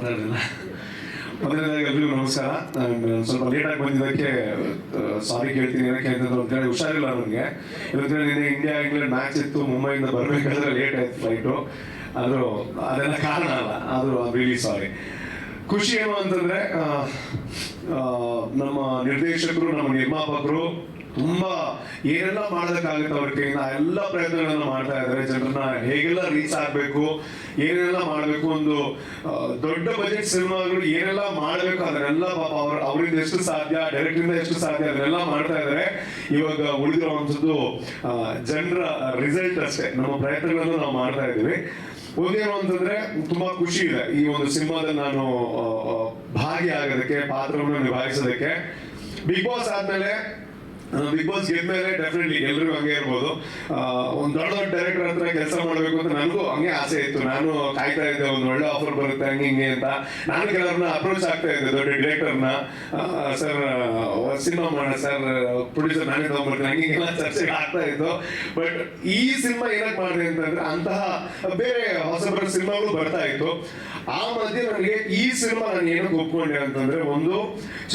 ಮೊದಲನೇದಾಗಿ ಎಲ್ರಿಗೂ ನಮಸ್ಕಾರ. ಸ್ವಲ್ಪ ಲೇಟಾಗಿ ಬಂದಿದ್ದಕ್ಕೆ ಸಾರಿ ಕೇಳ್ತೀನಿ, ಏನಕ್ಕೆ ಅಂತಂದ್ರೆ ಹುಷಾರಿಲ್ಲ ನನಗೆ ಇವತ್ತು ನಿನ್ನೆ ಇಂಡಿಯಾ ಇಂಗ್ಲೆಂಡ್ ಮ್ಯಾಚ್ ಇತ್ತು, ಮುಂಬೈಯಿಂದ ಬರಬೇಕಾದ್ರೆ ಲೇಟ್ ಆಯ್ತು ಫ್ಲೈಟು ಆದರೂ ಅದೆಲ್ಲ ಕಾರಣ ಅಲ್ಲ. ಆದರೂ ರಿಲಿ ಸಾರಿ ಖುಷಿ ಏನು ಅಂತಂದ್ರೆ ನಮ್ಮ ನಿರ್ದೇಶಕರು, ನಮ್ಮ ನಿರ್ಮಾಪಕರು ತುಂಬಾ ಏನೆಲ್ಲ ಮಾಡೋದಕ್ಕಾಗುತ್ತೆ ಅವ್ರ ಕೈಯಿಂದ? ಎಲ್ಲ ಪ್ರಯತ್ನಗಳನ್ನು ಮಾಡ್ತಾ ಇದ್ದಾರೆ ಜನರನ್ನ. ಹೇಗೆಲ್ಲ ರೀಚ್ ಆಗ್ಬೇಕು? ಏನೆಲ್ಲ ಮಾಡಬೇಕು? ಒಂದು ದೊಡ್ಡ ಬಜೆಟ್ ಸಿನಿಮಾಗಳು ಏನೆಲ್ಲ ಮಾಡಬೇಕು? ಅದನ್ನೆಲ್ಲ ಪಾಪ ಅವ್ರ, ಅವರಿಂದ ಎಷ್ಟು ಸಾಧ್ಯ? ಡೈರೆಕ್ಟ್ ಇಂದ ಎಷ್ಟು ಸಾಧ್ಯ? ಅದನ್ನೆಲ್ಲ ಮಾಡ್ತಾ ಇದ್ದಾರೆ. ಇವಾಗ ಉಳಿದಿರುವಂಥದ್ದು ಜನರ ರಿಸಲ್ಟ್ ಅಷ್ಟೇ. ನಮ್ಮ ಪ್ರಯತ್ನಗಳನ್ನು ನಾವು ಮಾಡ್ತಾ ಇದ್ದೀವಿ. ಒಂದೇನು ಅಂತಂದ್ರೆ, ತುಂಬಾ ಖುಷಿ ಇದೆ ಈ ಒಂದು ಸಿನಿಮಾದಲ್ಲಿ ನಾನು ಭಾಗಿಯಾಗೋದಕ್ಕೆ, ಪಾತ್ರವನ್ನು ನಿಭಾಯಿಸೋದಕ್ಕೆ. ಬಿಗ್ ಬಾಸ್ ಆದ್ಮೇಲೆ ಬಿಗ್ ಬಾಸ್ ಗೆದ್ಮೇಲೆ ಡೆಫಿನೆಟ್ಲಿ ಎಲ್ರಿಗೂ ಹಂಗೆ ಇರ್ಬೋದು. ಒಂದ್ ದೊಡ್ಡ ದೊಡ್ಡ ಡೈರೆಕ್ಟರ್ ಹತ್ರ ಕೆಲಸ ಮಾಡ್ಬೇಕು ಅಂತ ನನಗೂ ಹಂಗೆ ಆಸೆ ಇತ್ತು. ನಾನು ಕಾಯ್ತಾ ಇದ್ದೆ, ಒಂದು ಒಳ್ಳೆ ಆಫರ್ ಬರುತ್ತೆ ಹಂಗೆ ಹಿಂಗೆ ಅಂತ. ನಾನು ಕೆಲವ್ರನ್ನ ಅಪ್ರೋಚ್ ಆಗ್ತಾ ಇದ್ದೆ, ದೊಡ್ಡ ಡೈರೆಕ್ಟರ್ನ ಸರ್ ಸಿನಿಮಾ ಮಾಡ ಸರ್ ಪ್ರೊಡ್ಯೂಸರ್ ನಾನೇ ತಗೊಂಡ್ಬರ್ತೀನಿ, ಹಂಗೆ ಹಿಂಗೆಲ್ಲ ಚರ್ಚೆ ಆಗ್ತಾ ಇತ್ತು. ಬಟ್ ಈ ಸಿನಿಮಾ ಏನಕ್ಕೆ ಮಾಡಿದೆ ಅಂತಂದ್ರೆ ಅಂತಹ ಬೇರೆ ಹೊಸಬರ ಸಿನಿಮಾಗಳು ಬರ್ತಾ ಇತ್ತು. ಆ ಮಧ್ಯೆ ನನಗೆ ಈ ಸಿನಿಮಾ ನಾನು ಏನಕ್ಕೆ ಒಪ್ಕೊಂಡೆ ಅಂತಂದ್ರೆ ಒಂದು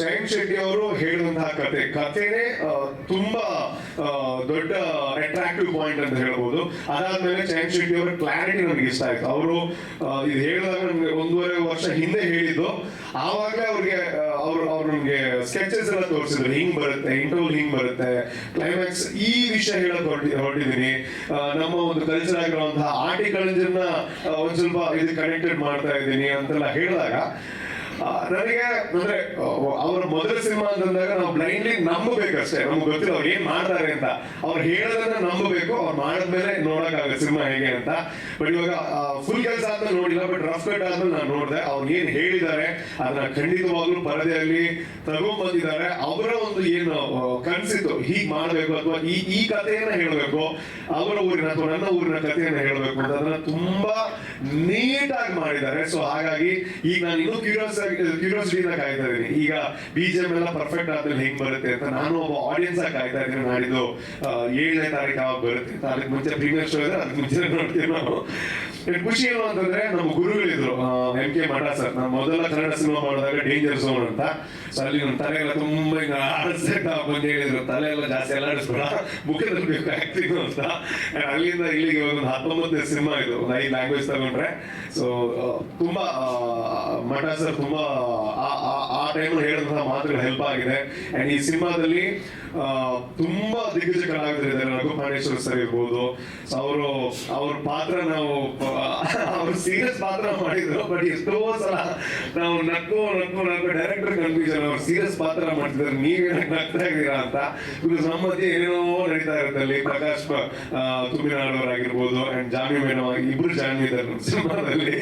ಚೈನ್ ಶೆಟ್ಟಿ ಅವರು ಹೇಳಿದಂತಹ ಕತೆ. ಕಥೆನೇ ತುಂಬಾ ದೊಡ್ಡ ಅಟ್ರಾಕ್ಟಿವ್ ಪಾಯಿಂಟ್ ಅಂತ ಹೇಳ್ಬೋದು. ಅದಾದ್ಮೇಲೆ ಚೈನ್ ಶೆಟ್ಟಿ ಅವರ ಕ್ಲಾರಿಟಿ ನನಗೆ ಇಷ್ಟ ಆಯ್ತು. ಅವರು ಇದು ಹೇಳಿದಾಗ ನನಗೆ ಒಂದೂವರೆ ವರ್ಷ ಹಿಂದೆ ಹೇಳಿದ್ದು. ಆವಾಗಲೇ ಅವ್ರಿಗೆ ಅವ್ರು ಅವ್ರು ನಮ್ಗೆ ಸ್ಕೆಚಸ್ ಎಲ್ಲ ತೋರಿಸಿದ್ರು. ಹಿಂಗ್ ಬರುತ್ತೆ ಇಂಟರ್ವಲ್ ಹಿಂಗ್ ಬರುತ್ತೆ ಕ್ಲೈಮ್ಯಾಕ್ಸ್ ಈ ವಿಷಯ ಹೇಳಕ್ ಹೊರಟಿ, ಹೊರಟಿದ್ದೀನಿ. ನಮ್ಮ ಒಂದು ಕಲ್ಚರ್ ಆಗಿರುವಂತಹ ಆರ್ಟಿಕಲ್ಚರ್ನ ಒಂದ್ ಸ್ವಲ್ಪ ಇದು ಕನೆಕ್ಟೆಡ್ ಮಾಡ್ತಾ ಇದ್ದೀನಿ ಅಂತೆಲ್ಲ ಹೇಳಿದಾಗ ನನಗೆ ಅಂದ್ರೆ ಅವ್ರ ಮೊದಲ ಸಿನಿಮಾ ಅಂತಂದಾಗ ನಾವು ಬ್ಲೈಂಡ್ಲಿ ನಂಬಬೇಕಷ್ಟೇ. ನಮ್ಗೆ ಗೊತ್ತಿಲ್ಲ ಅವ್ರು ಏನ್ ಮಾಡ್ತಾರೆ ಅಂತ. ಅವ್ರು ಹೇಳೋದನ್ನ ನಂಬಬೇಕು. ಅವ್ರು ಮಾಡಿದ್ಮೇಲೆ ನೋಡಕ್ಕಾಗುತ್ತೆ ಸಿನಿಮಾ ಹೇಗೆ ಅಂತ. ಬಟ್ ಇವಾಗ ಫುಲ್ ಕೆಲಸ ಆದ್ಮೇಲೆ ನೋಡಿಲ್ಲ ಬಟ್ ರಫ್ ಕಟ್ ಆದ್ಮೇಲೆ ನಾನು ನೋಡಿದೆ. ಅವ್ರು ಏನ್ ಹೇಳಿದ್ದಾರೆ, ಅದನ್ನ ಖಂಡಿತವಾಗ್ಲೂ ಪರದೆಯಲ್ಲಿ ತಗೊಂಡ್ ಬಂದಿದ್ದಾರೆ ಅವರ ಒಂದು ಏನು ಕನ್ಸಿತ್ತು, ಹೀಗ್ ಮಾಡ್ಬೇಕು ಅಥವಾ ಈ ಈ ಕಥೆಯನ್ನ ಹೇಳ್ಬೇಕು. ಅವರ ಊರಿನ ಅಥವಾ ನನ್ನ ಊರಿನ ಕಥೆಯನ್ನ ಹೇಳ್ಬೇಕು ಅಂತ. ಅದನ್ನ ತುಂಬಾ ನೀಟಾಗಿ ಮಾಡಿದ್ದಾರೆ. ಸೊ ಹಾಗಾಗಿ ಈಗ ನಾನು ಇನ್ನೂ ಕ್ಯೂರಿಯಸ್ ಕ್ಯೂರಿಯಾಸಿಟಿಯಿಂದ ಕಾಯ್ತಾ ಇದ್ದೀನಿ ಈಗ ಬಿಜಿಎಂ ಎಲ್ಲ ಪರ್ಫೆಕ್ಟ್ ಆದ್ಮೇಲೆ ಹೆಂಗ್ ಬರುತ್ತೆ ಅಂತ ನಾನು ಒಬ್ಬ ಆಡಿಯನ್ಸ್ ಆಗಿ ಕಾಯ್ತಾ ಇದ್ದೀನಿ, ನಾಡಿದ್ದು ಏಳನೇ ತಾರೀಕು ಯಾವಾಗ ಬರುತ್ತೆ ಅದಕ್ಕೆ ಮುಂಚೆ ಪ್ರೀಮಿಯರ್ ಶೋ ಇದೆ ಅದಕ್ಕೆ ಮುಂಚೆ ನೋಡ್ತೀವಿ ನಾವು. ಇನ್ನು ಖುಷಿ ಏನು ಅಂತಂದ್ರೆ ನಮ್ಮ ಗುರುಗಳಿದ್ರು ಎಂ ಕೆ ಮಠ ಸರ್ ನಮ್ಮ ಮೊದಲ ಕನ್ನಡ ಸಿನಿಮಾ ಮಾಡಿದಾಗ ಡೇಂಜರ್ ಝೋನ್ ಅಂತ. ಸೊ ಅಲ್ಲಿ ನಮ್ಮ ತಲೆ ಎಲ್ಲ ತುಂಬಾ ಹಿಂಗ ಆಡಿಸ್ತಾ ಬಂದು ಹೇಳಿದ್ರು. ತಲೆ ಎಲ್ಲ ಜಾಸ್ತಿ ಎಲ್ಲ ಮುಖದಲ್ಲಿ ಬೇಕು ಆಕ್ಟಿಂಗ್ ಅಂತ. ಅಲ್ಲಿಂದ ಇಲ್ಲಿಗೆ ಒಂದು ಹತ್ತೊಂಬತ್ತನೇ ಸಿನಿಮಾ ಇದು, ಒಂದು ಐದು ಲ್ಯಾಂಗ್ವೇಜ್ ತಗೊಂಡ್ರೆ. ಸೊ ತುಂಬಾ ಮಠ ಸರ್ ತುಂಬಾ, ಆ- ಟೈಮ್ ಹೇಳಿದಂತಹ ಮಾತುಗಳು ಹೆಲ್ಪ್ ಆಗಿದೆ. ಅಂಡ್ ಈ ಸಿನಿಮಾದಲ್ಲಿ ತುಂಬಾ ದಿಗ್ಗಜ ಕಲಾವಿದರಿದ್ದಾರೆ ರಘು ಪಾಂಡೇಶ್ವರ ಸರ್ ಇರ್ಬೋದು. ಅವರು, ಅವ್ರ ಪಾತ್ರ ನಾವು ಅವ್ರು ಸೀರಿಯಸ್ ಪಾತ್ರ ಮಾಡಿದ್ರು ಬಟ್ ಎಷ್ಟೋ ಸಲ ನಾವು ನಕ್ಕು ನಕ್ಕು ನಕ್ಕು ಡೈರೆಕ್ಟರ್ ಕನ್ಫ್ಯೂಷನ್ ಅವ್ರು ಸೀರಿಯಸ್ ಪಾತ್ರ ಮಾಡ್ತಿದ್ದಾರೆ ನೀವೇನಕ್ಕೆ ನಗ್ತಾ ಇದ್ದೀರಾ ಅಂತ. ಬಿಕಾಸ್ ನಮ್ಮ ಮಧ್ಯೆ ಏನೇನೋ ನಡೀತಾ ಇರುತ್ತೆ ಅಲ್ಲಿ, ಪ್ರಕಾಶ್ ತುಮಿನಾಡವರಾಗಿರ್ಬೋದು ಅಂಡ್ ಜಾನ್ವಿ ಮೇಡಮ್ ಇಬ್ರು ಜಾನ್ವಿ ಇದ್ದಾರೆ ನಮ್ಮ ಸಿನಿಮಾದಲ್ಲಿ.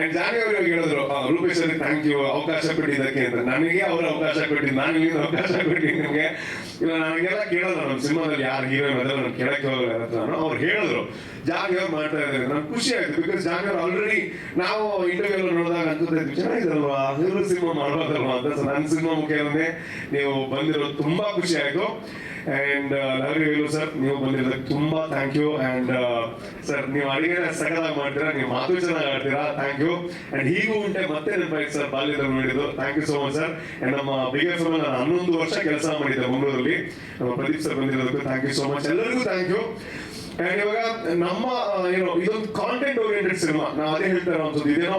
ಅಂಡ್ ಜಾನ್ವಿ ಅವರು ಹೇಳಿದ್ರು ರೂಪೇಶ್ ಅವ್ರಿಗೆ ಥ್ಯಾಂಕ್ ಯು ಅವಕಾಶ ಕೊಟ್ಟಿದ್ದಕ್ಕೆ ಅಂತ. ನನಗೆ ಅವ್ರ ಅವಕಾಶ ಕೊಟ್ಟಿದ್ದು, ನಾನು ಇಲ್ಲಿಂದ ಅವಕಾಶ ಕೊಟ್ಟಿದ್ದು ನಿಮಗೆ. ಇಲ್ಲ, ನನಗೆಲ್ಲ ಕೇಳೋದು ನಮ್ಮ ಸಿನಿಮಾದಲ್ಲಿ ಯಾರು ಹೀರೋ ಅದೆಲ್ಲ ನಾನು ಕೇಳಕ್ಕೆ ಹೋಗಲ್ಲ ಅಂತ ನಾನು ಅವ್ರು ಹೇಳಿದ್ರು ಅವ್ರು ಮಾಡ್ತಾ ಇದ್ದಾರೆ. ನಾನು ಖುಷಿ ಆಯ್ತು ಬಿಕಾಸ್ ಜಾಗರ್ ಆಲ್ರೆಡಿ ನಾವು ಇಂಟರ್ವ್ಯೂ ಎಲ್ಲ ನೋಡಿದಾಗ ಅನ್ಕೋತಾ ಇದ್ವಿ ಚೆನ್ನಾಗಿದಲ್ವಾ ಇವರು ಸಿನಿಮಾ ಮಾಡ್ಬೋದಲ್ವಾ ಅಂತ ಸೊ ನನ್ನ ಸಿನಿಮಾ ಮುಖೇನೇ ನೀವು ಬಂದಿರೋದು ತುಂಬಾ ಖುಷಿ ಆಯ್ತು. ಅಂಡ್ ಲಹರಿ ವೇಲು ಸರ್, ನೀವು ಬಂದಿರೋದಕ್ಕೆ ತುಂಬಾ ಥ್ಯಾಂಕ್ ಯು ಅಂಡ್ ಸರ್, ನೀವು ಅಡಿಗೆ ಸಕಲಾಗಿ ಮಾಡ್ತೀರಾ? ನೀವು ಮಾತು ಚೆನ್ನಾಗಿ ಆಡ್ತೀರಾ? ಥ್ಯಾಂಕ್ ಯು ಅಂಡ್ ಹೀಗೂ ಉಂಟೆ ಮತ್ತೆ ನೆನಪಾಯ್ತು ಸರ್, ಬಾಲ್ಯದಲ್ಲಿ ನೋಡಿದ್ದು. Thank you so much sir and ನಮ್ಮ ಬಿಗರ್ ನಾನು ಹನ್ನೊಂದು ವರ್ಷ ಕೆಲಸ ಮಾಡಿದ್ದೆ ಮಂಗಳೂರಲ್ಲಿ. ನಮ್ಮ ಪ್ರದೀಪ್ ಸರ್ ಬಂದಿರೋದಕ್ಕೂ ಥ್ಯಾಂಕ್ ಯು ಸೋ ಮಚ್ ಎಲ್ಲರಿಗೂ ಥ್ಯಾಂಕ್ ಯು ಅಂಡ್ ಇವಾಗ ನಮ್ಮ ಏನು, ಇದೊಂದು ಕಾಂಟೆಂಟ್ ಓರಿಯೆಂಟೆಡ್ ಸಿನಿಮಾ ನಾವು ಅದೇ ಹೇಳ್ತಾ ಇರೋವಂಥದ್ದು ಇದೇನೋ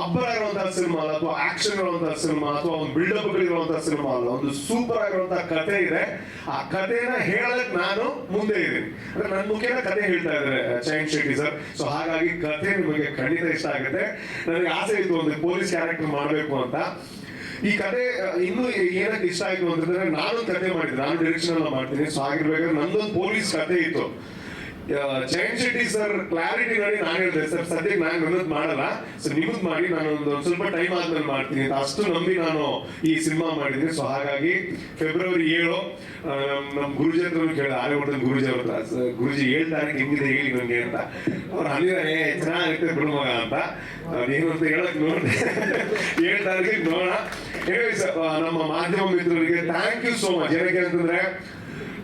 ಅಬ್ಬರ ಇರುವಂತಹ ಸಿನಿಮಾ ಅಲ್ಲ, ಅಥವಾ ಆಕ್ಷನ್ ಇರುವಂತಹ ಸಿನಿಮಾ ಅಥವಾ ಒಂದು ಬಿಲ್ಡಪ್ ಇರುವಂತಹ ಸಿನಿಮಾ ಅಲ್ಲ. ಒಂದು ಸೂಪರ್ ಆಗಿರುವಂತಹ ಕತೆ ಇದೆ. ಆ ಕಥೆನ ಹೇಳಕ್ ನಾನು ಮುಂದೆ ಇದ್ದೀನಿ. ಅಂದ್ರೆ ನನ್ನ ಮುಖೇನ ಕತೆ ಹೇಳ್ತಾ ಇದ್ದಾರೆ ಚೈನ್ ಶೆಟ್ಟಿ ಸರ್ ಸೊ ಹಾಗಾಗಿ ಕಥೆ ನಿಮಗೆ ಖಂಡಿತ ಇಷ್ಟ ಆಗುತ್ತೆ. ನನಗೆ ಆಸೆ ಇತ್ತು ಒಂದು ಪೊಲೀಸ್ ಕ್ಯಾರೆಕ್ಟರ್ ಮಾಡಬೇಕು ಅಂತ. ಈ ಕತೆ ಇನ್ನು ಏನಕ್ಕೆ ಇಷ್ಟ ಆಯ್ತು ಅಂತಂದ್ರೆ ನಾನು ಕತೆ ಮಾಡಿದ್ದೆ. ನಾನು ಡೈರೆಕ್ಷನ್ ಎಲ್ಲ ಮಾಡ್ತೀನಿ. ಸೊ ಆಗಿರ್ಬೇಕಾದ್ರೆ ನಂದೊಂದು ಪೊಲೀಸ್ ಕತೆ ಇತ್ತು. ಜೈನ್ ಶೆಟ್ಟಿ ಸರ್ ಕ್ಲಾರಿಟಿ ನೋಡಿ ನಾನು ಹೇಳಿದೆ ಸರ್ ಸದ್ಯಕ್ಕೆ ನಾನು ನನ್ನದು ಮಾಡಲ್ಲ. ಸೊ ನಿಮ್ಮದು ಮಾಡಿ ನಾನು ಒಂದು ಸ್ವಲ್ಪ ಟೈಮ್ ಆದ್ಮೇಲೆ ಮಾಡ್ತೀನಿ ಅಷ್ಟು ನಂಬಿ ನಾನು ಈ ಸಿನಿಮಾ ಮಾಡಿದ್ದೀನಿ. ಸೊ ಹಾಗಾಗಿ ಫೆಬ್ರವರಿ ಏಳು ನಮ್ಮ ನಮ್ ನಮ್ ಗುರುಜಿ ಹತ್ರ ಕೇಳಿದೆ ಆರ್ಯವರ್ಧನ್ ಗುರುಜಿ ಅವ್ರ ಹತ್ರ. "ಸರ್, ಗುರುಜಿ ಏಳು ತಾರೀಕು ಹೆಂಗಿದೆ ಹೇಳಿ ನನಗೆ ಅಂತ. ಅವ್ರು ಅಲ್ಲಿದ್ದಾರೆ ಏ ಚೆನ್ನಾಗಿರುತ್ತೆ ಬಿಡು ಮಗ ಅಂತ. ನೀನು ಅಂತ ಹೇಳಕ್ ನೋಡಿ ಏಳು ತಾರೀಕಿಗೆ ನೋಡೋಣ. ಹೇಳಿ ಆ, ನಮ್ಮ ಮಾಧ್ಯಮ ಮಿತ್ರರಿಗೆ ಥ್ಯಾಂಕ್ ಯು ಸೋ ಮಚ್ ಏನಕ್ಕೆ ಅಂತಂದ್ರೆ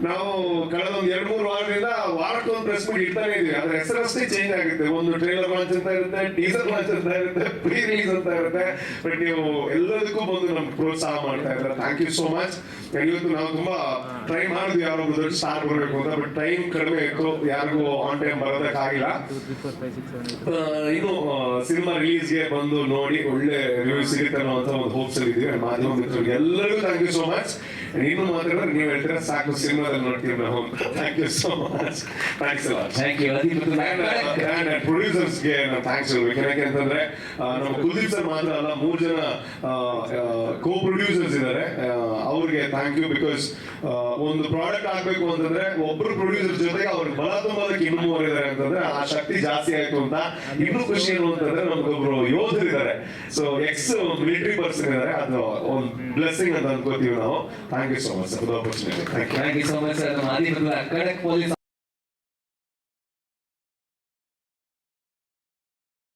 ನಾವು ಕಳೆದ ಒಂದು ಎರಡ್ ಮೂರು ವಾರದಿಂದ ವಾರಕ್ಕೆ ಒಂದು ಪ್ರೆಸ್ ಮೀಟ್ ಇಡ್ತಾನೆ ಇದೀವಿ ಅದ್ರ ಹೆಸರಷ್ಟೇ ಚೇಂಜ್ ಆಗುತ್ತೆ. ಒಂದು ಟ್ರೇಲರ್ ಲಾಂಚ್ ಅಂತ ಇರುತ್ತೆ ಟೀಸರ್ ಲಾಂಚ್ ಅಂತ ಇರುತ್ತೆ ಪ್ರೀ ರಿಲೀಸ್ ಅಂತ ಇರುತ್ತೆ. ಬಟ್ ನೀವು ಎಲ್ಲದಕ್ಕೂ ಬಂದು ನಮ್ಗೆ ಪ್ರೋತ್ಸಾಹ ಮಾಡ್ತಾ ಇದ್ದಾರೆ. ಥ್ಯಾಂಕ್ ಯು ಸೋ ಮಚ್ ಇವತ್ತು ನಾವು ತುಂಬಾ ಟ್ರೈ ಮಾಡಿದ್ವಿ ಯಾರು ದೊಡ್ಡ ಸ್ಟಾರ್ ಬರಬೇಕು ಅಂತ ಬಟ್ ಟೈಮ್ ಕಡಿಮೆ ಇತ್ತು. ಯಾರಿಗೂ ಆನ್ ಟೈಮ್ ಬರೋದಕ್ಕಾಗಿಲ್ಲ ಇನ್ನು ಸಿನಿಮಾ ರಿಲೀಸ್ಗೆ ಬಂದು ನೋಡಿ ಒಳ್ಳೆ ರಿವ್ಯೂ ಸಿಗುತ್ತೆ ಅನ್ನೋ ಅಂತ ಒಂದು ಹೋಪ್ಸ್ ಅಲ್ಲಿ ಇದೀವಿ. ಮಾಧ್ಯಮ ಎಲ್ಲರಿಗೂ ಥ್ಯಾಂಕ್ ಯು ಸೋ ಮಚ್ ಇನ್ನು ಮಾತ್ರ ನೀವು ಹೇಳ್ತೀರಾ ಸಾಕು ಸಿನಿಮಾದಲ್ಲಿ ನೋಡ್ತೀವಿ ನಾವು thank you so much thanks ಅಲ್ಲ ಥ್ಯಾಂಕ್ ಯು ಪ್ರೊಡ್ಯೂಸರ್ಸ್ಗೆ ನಾವು ಥ್ಯಾಂಕ್ಸ್ ಹೇಳ್ಬೇಕು ಯಾಕೆ ಅಂತಂದ್ರೆ ಆ, ನಮ್ಮ ಕುಲ್ದೀಪ್ ಸರ್ ಮಾತ್ರ ಅಲ್ಲ ಮೂರು ಜನ ಕೋ ಪ್ರೊಡ್ಯೂಸರ್ಸ್ ಇದ್ದಾರೆ. ಅವ್ರಿಗೆ ಥ್ಯಾಂಕ್ ಯು ಬಿಕಾಸ್ ಒಂದು ಪ್ರಾಡಕ್ಟ್ ಆಗ್ಬೇಕು ಅಂತಂದ್ರೆ ಒಬ್ರು ಪ್ರೊಡ್ಯೂಸರ್ ಜೊತೆಗೆ ಅವ್ರಿಗೆ ಬಲ ತುಂಬೋದಕ್ಕೆ ಇನ್ನೂ ಮೂವರು ಇದ್ದಾರೆ ಅಂತಂದ್ರೆ ಆ ಶಕ್ತಿ ಜಾಸ್ತಿ ಆಯ್ತು ಅಂತ ಇನ್ನೂ ಖುಷಿ ಏನು ಅಂತಂದ್ರೆ ನಮ್ಗೊಬ್ರು ಯೋಧರು ಇದ್ದಾರೆ. ಸೊ ಎಕ್ಸ್ ಮಿಲಿಟರಿ ಪರ್ಸನ್ ಇದ್ದಾರೆ. ಅದು ಒಂದು ಬ್ಲೆಸ್ಸಿಂಗ್ ಅಂತ ಅನ್ಕೋತೀವಿ ನಾವು. Thank you so much for the opportunity thank you thank you so sir ನಮ್ಮ ಖಡಕ್ ಪೊಲೀಸ್